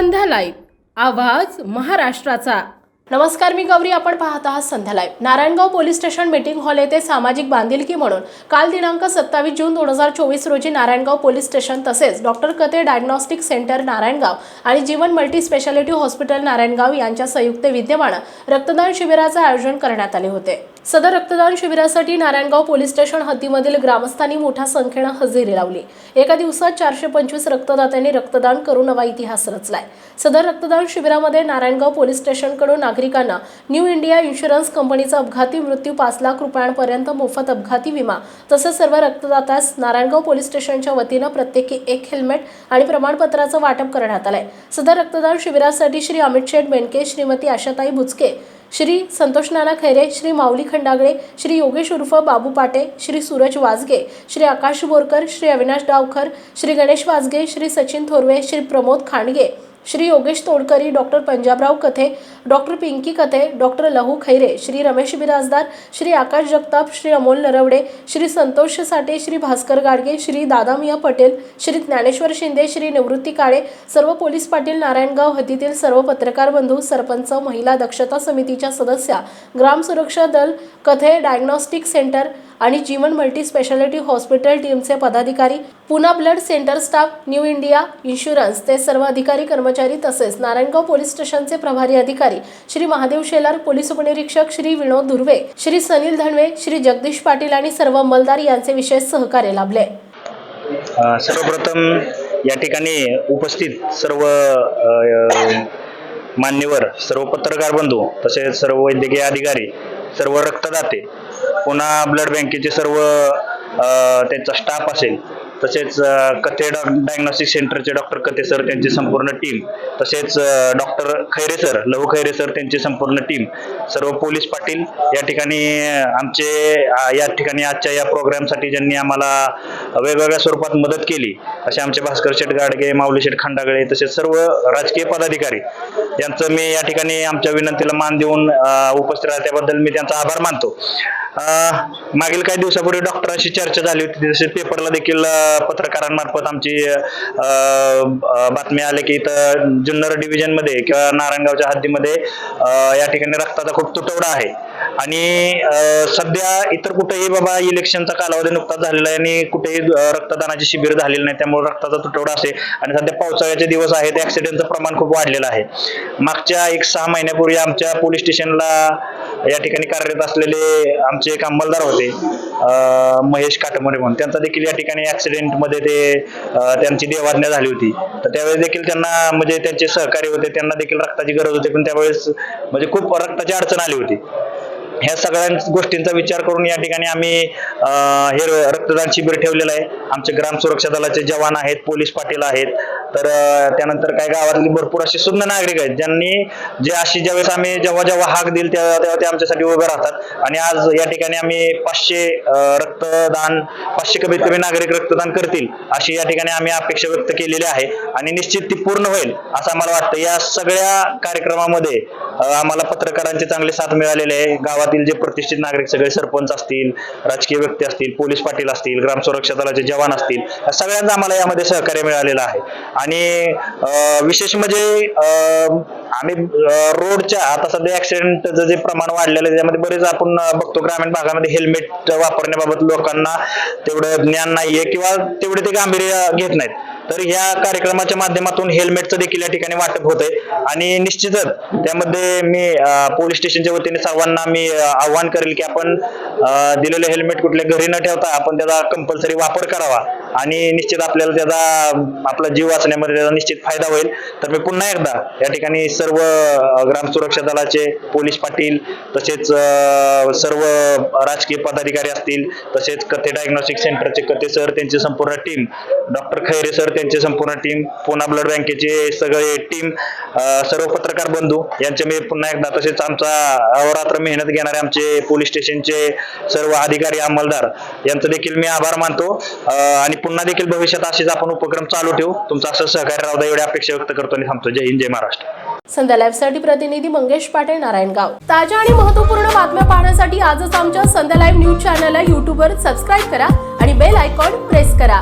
संध्या live. आवाज महाराष्ट्राचा. नमस्कार मी गौरी. आपण पाहत आहात संध्या live. Narayangaon police station meeting hall येथे सामाजिक बांधिलकी म्हणून काल दिनांक सत्तावीस जून दोन हजार चोवीस रोजी नारायणगाव पोलीस स्टेशन तसेच doctor Kate diagnostic centre Narayangaon आणि Jeevan multi speciality hospital Narayangaon यांच्या संयुक्त विद्यमानं रक्तदान शिबिराचे आयोजन करण्यात आले होते. सदर रक्तदान शिबिरासाठी नारायणगाव पोलीस स्टेशन हद्दीमधील ग्रामस्थांनी मोठ्या संख्येनं हजेरी लावली. एका दिवसात चारशे पंचवीस रक्तदात्यांनी रक्तदान करून नवा इतिहास रचलाय. सदर रक्तदान शिबिरामध्ये नारायणगाव पोलीस स्टेशनकडून नागरिकांना न्यू इंडिया इन्शुरन्स कंपनीचा अपघाती मृत्यू पाच लाख रुपयांपर्यंत मोफत अपघाती विमा तसंच सर्व रक्तदात्यास नारायणगाव पोलीस स्टेशनच्या वतीनं प्रत्येकी एक हेल्मेट आणि प्रमाणपत्राचं वाटप करण्यात आलंय. सदर रक्तदान शिबिरासाठी श्री अमित शेठ बेनके श्रीमती आशाताई बुचके श्री संतोष नाना खैरे श्री माऊली खंडागळे श्री योगेश उर्फ बाबू पाटे श्री सूरज वाजगे श्री आकाश बोरकर श्री अविनाश डावखर श्री गणेश वाजगे श्री सचिन थोरवे श्री प्रमोद खांडगे. श्री योगेश तोडकरी डॉक्टर पंजाबराव कथे डॉक्टर पिंकी कथे डॉक्टर लहू खैरे श्री रमेश बिराजदार श्री आकाश जगताप श्री अमोल नरवडे श्री संतोष साठे श्री भास्कर गाडगे श्री दादामिया पटेल श्री ज्ञानेश्वर शिंदे श्री निवृत्ती काळे सर्व पोलीस पाटील नारायणगाव हद्दीतील सर्व पत्रकार बंधू सरपंच महिला दक्षता समितीच्या सदस्या ग्राम सुरक्षा दल कथे डायग्नॉस्टिक सेंटर आणि जीवन मल्टी स्पेशालिटी हॉस्पिटल टीमचे पदाधिकारी Poona blood centre staff new India insurance ते सर्व अधिकारी कर्मचारी तसेच नारायणगाव पोलीस स्टेशनचे प्रभारी अधिकारी श्री महादेव शेलार पोलीस उपनिरीक्षक श्री विनोद धुर्वे श्री सनील धनवे श्री जगदीश पाटील आणि सर्व अंमलदार यांचे विशेष सहकार्य लाभले. सर्वप्रथम या ठिकाणी उपस्थित सर्व मान्यवर सर्व पत्रकार बंधू तसेच सर्व वैद्यकीय अधिकारी सर्व रक्तदाते पुन्हा ब्लड बँकेचे सर्व त्यांचा स्टाफ असेल तसेच कथे डॉ डायग्नॉस्टिक सेंटरचे डॉक्टर कथे सर त्यांची संपूर्ण टीम तसेच डॉक्टर खैरे सर लहू खैरे सर त्यांची संपूर्ण टीम सर्व पोलीस पाटील या ठिकाणी आमचे या ठिकाणी आजच्या या प्रोग्रामसाठी ज्यांनी आम्हाला वेगवेगळ्या स्वरूपात मदत केली असे आमचे भास्कर शेठ गाडगे माऊली शेठ खांडागळे तसेच सर्व राजकीय पदाधिकारी यांचं मी या ठिकाणी आमच्या विनंतीला मान देऊन उपस्थित राहत्याबद्दल मी त्यांचा आभार मानतो. मागील काही दिवसापूर्वी डॉक्टरांशी चर्चा झाली होती. तसे पेपरला देखील पत्रकारांमार्फत आमची बातमी आले की इथं जुन्नर डिव्हिजनमध्ये किंवा नारायणगावच्या हद्दीमध्ये या ठिकाणी रक्ताचा खूप तुटवडा आहे. आणि सध्या इतर कुठेही बाबा इलेक्शनचा कालावधी नुकताच झालेला आहे आणि कुठेही रक्तदानाचे शिबिर झालेलं नाही. त्यामुळे रक्ताचा तुटवडा असे आणि सध्या पावसाळ्याचे दिवस आहेत ऍक्सिडेंटचं प्रमाण खूप वाढलेलं आहे. मागच्या एक सहा महिन्यापूर्वी आमच्या पोलीस स्टेशनला या ठिकाणी कार्यरत असलेले आमचे एक अंमलदार होते महेश काटमोरे म्हणून. त्यांचा देखील या ठिकाणी ऍक्सिडेंटमध्ये ते त्यांची देवाज्ञा झाली होती. तर त्यावेळेस देखील त्यांना म्हणजे त्यांचे सहकारी होते त्यांना देखील रक्ताची गरज होती पण त्यावेळेस म्हणजे खूप रक्ताची अडचण आली होती. ह्या सगळ्या गोष्टींचा विचार करून या ठिकाणी आम्ही हे रक्तदान शिबिर ठेवलेलं आहे. आमचे ग्राम सुरक्षा दलाचे जवान आहेत पोलीस पाटील आहेत. तर त्यानंतर काही गावातली भरपूर असे सुंदर नागरिक आहेत ज्यांनी जे अशी ज्यावेळेस आम्ही जेव्हा जेव्हा हाक दिल तेव्हा तेव्हा ते आमच्यासाठी उभे राहतात. आणि आज या ठिकाणी आम्ही पाचशे रक्तदान पाचशे कमीत कमी नागरिक रक्तदान करतील अशी या ठिकाणी आम्ही अपेक्षा व्यक्त केलेली आहे. आणि निश्चित ती पूर्ण होईल असं आम्हाला वाटतं. या सगळ्या कार्यक्रमामध्ये आम्हाला पत्रकारांचे चांगले साथ मिळालेले आहे. गावातील जे प्रतिष्ठित नागरिक सगळे सरपंच असतील राजकीय व्यक्ती असतील पोलीस पाटील असतील ग्राम सुरक्षा दलाचे जवान असतील सगळ्यांना आम्हाला यामध्ये सहकार्य मिळालेलं आहे. आणि अं, विशेष म्हणजे अं, आम्ही रोडच्या आता सध्या ऍक्सिडेंटचं जे प्रमाण वाढलेलं आहे त्यामध्ये बरेच आपण बघतो ग्रामीण भागामध्ये हेल्मेट वापरण्याबाबत लोकांना तेवढं ज्ञान नाहीये किंवा तेवढे ते गांभीर्य घेत नाहीत. तर या कार्यक्रमाच्या माध्यमातून हेल्मेटचं देखील या ठिकाणी वाटप होत आहे आणि निश्चितच त्यामध्ये मी पोलीस स्टेशनच्या वतीने सर्वांना मी आव्हान करेल की आपण दिलेलं हेल्मेट कुठल्या घरी न ठेवता आपण त्याचा कंपल्सरी वापर करावा. आणि निश्चित आपल्याला त्याचा आपला जीव वाचण्यामध्ये त्याचा निश्चित फायदा होईल. तर मी पुन्हा एकदा या ठिकाणी सर्व ग्राम सुरक्षा दलाचे पोलीस पाटील तसेच सर्व राजकीय पदाधिकारी असतील तसेच कथे डायग्नॉस्टिक सेंटरचे कथे सर त्यांची संपूर्ण टीम डॉक्टर खैरे सर त्यांची संपूर्ण टीम पुणा ब्लड बँकेचे सगळे टीम सर्व पत्रकार बंधू यांचे मी पुन्हा एकदा तसेच आमचा अहोरात्र मेहनत घेणारे आमचे पोलीस स्टेशनचे सर्व अधिकारी अंमलदार यांचं देखील मी आभार मानतो. आणि पुन्हा देखील भविष्यात असेच आपण उपक्रम चालू ठेवू. तुमचा असं सहकार्य राहू एवढी अपेक्षा व्यक्त करतो आणि थांबतो. जय हिंद जय महाराष्ट्र. संध्या लाईव्हसाठी प्रतिनिधी मंगेश पाटील नारायणगाव ताज्या आणि महत्त्वपूर्ण बातम्या पाहण्यासाठी आजच आमच्या संध्या लाईव्ह न्यूज चॅनलला युट्यूबवर सबस्क्राईब करा आणि बेल आयकॉन प्रेस करा.